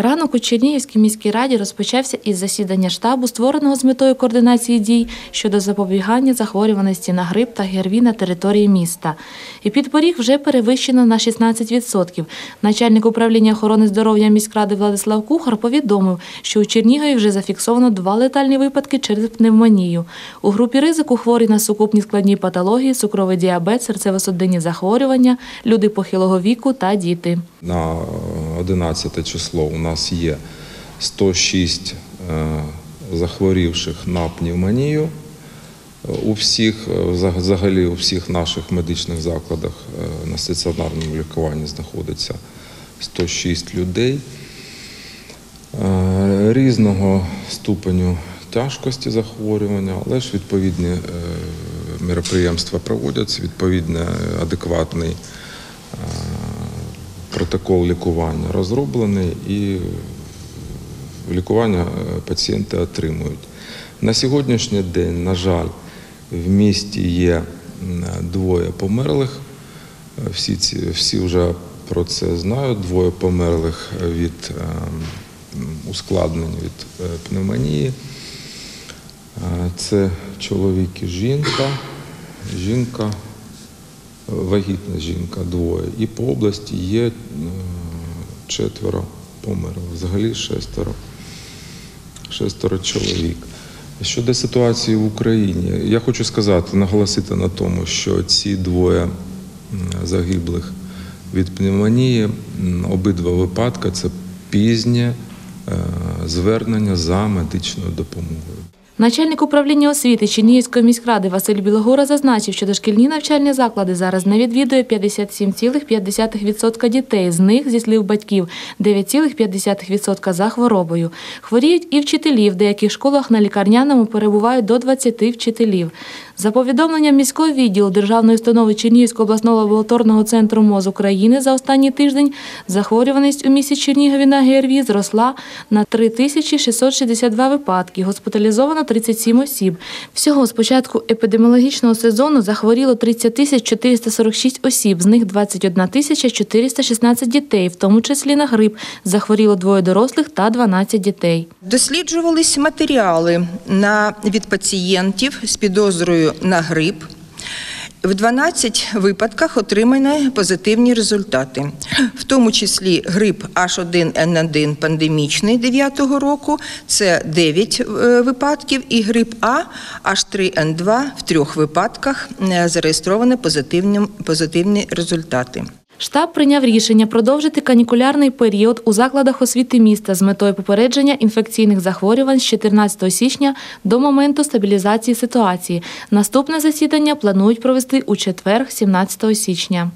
Ранок у Чернігівській міській раді розпочався із засідання штабу, створеного з метою координації дій щодо запобігання захворюваності на грип та ГРВІ на території міста. І підпоріг вже перевищено на 16%. Начальник управління охорони здоров'я міськради Владислав Кухар повідомив, що у Чернігові вже зафіксовано два летальні випадки через пневмонію. У групі ризику хворі на сукупні складні патології, цукровий діабет, серцево-судинні захворювання, люди похилого віку та діти. На 11 число у нас є 106 е, захворівших на пневмонію. У всіх, е, взагалі у всіх наших медичних закладах е, на стаціонарному лікуванні знаходиться 106 людей різного ступеню тяжкості захворювання, але ж відповідні мероприємства проводяться, відповідно адекватний протокол лікування розроблений і лікування е, пацієнти отримують. На сьогоднішній день, на жаль, в місті є двоє померлих. Е, Всі, ці, всі вже про це знають. Двоє померлих від е, ускладнень від пневмонії. Це чоловік і жінка. Жінка, вагітна жінка двоє. І по області є е, четверо померлих. Взагалі шестеро. Шестеро чоловік. Щодо ситуації в Україні, я хочу сказати, наголосити на тому, що ці двоє загиблих від пневмонії, обидва випадки це пізнє е, звернення за медичною допомогою. Начальник управління освіти Чернігівської міськради Василь Білогура зазначив, що дошкільні навчальні заклади зараз не відвідує 57,5% дітей. З них, зі слів батьків, 9,5% за хворобою. Хворіють і вчителі. В деяких школах на лікарняному перебувають до 20 вчителів. За повідомленням міського відділу Державної установи Чернігівського обласного лабораторного центру МОЗ України за останній тиждень захворюваність у місті Чернігові на ГРВІ зросла на 3662 випадки. Госпіталізовано 37 осіб. Всього з початку епідеміологічного сезону захворіло 30 446 осіб, з них 21 416 дітей, в тому числі на грип. Захворіло двоє дорослих та 12 дітей. Досліджувались матеріали на, від пацієнтів з підозрою на грип. В 12 випадках отримані позитивні результати, в тому числі грип H1N1 пандемічний 9-го року, це 9 е, випадків, і грип А H3N2 в трьох випадках е, зареєстровані позитивні, позитивні результати. Штаб прийняв рішення продовжити канікулярний період у закладах освіти міста з метою попередження інфекційних захворювань з 14 січня до моменту стабілізації ситуації. Наступне засідання планують провести у четвер, 17 січня.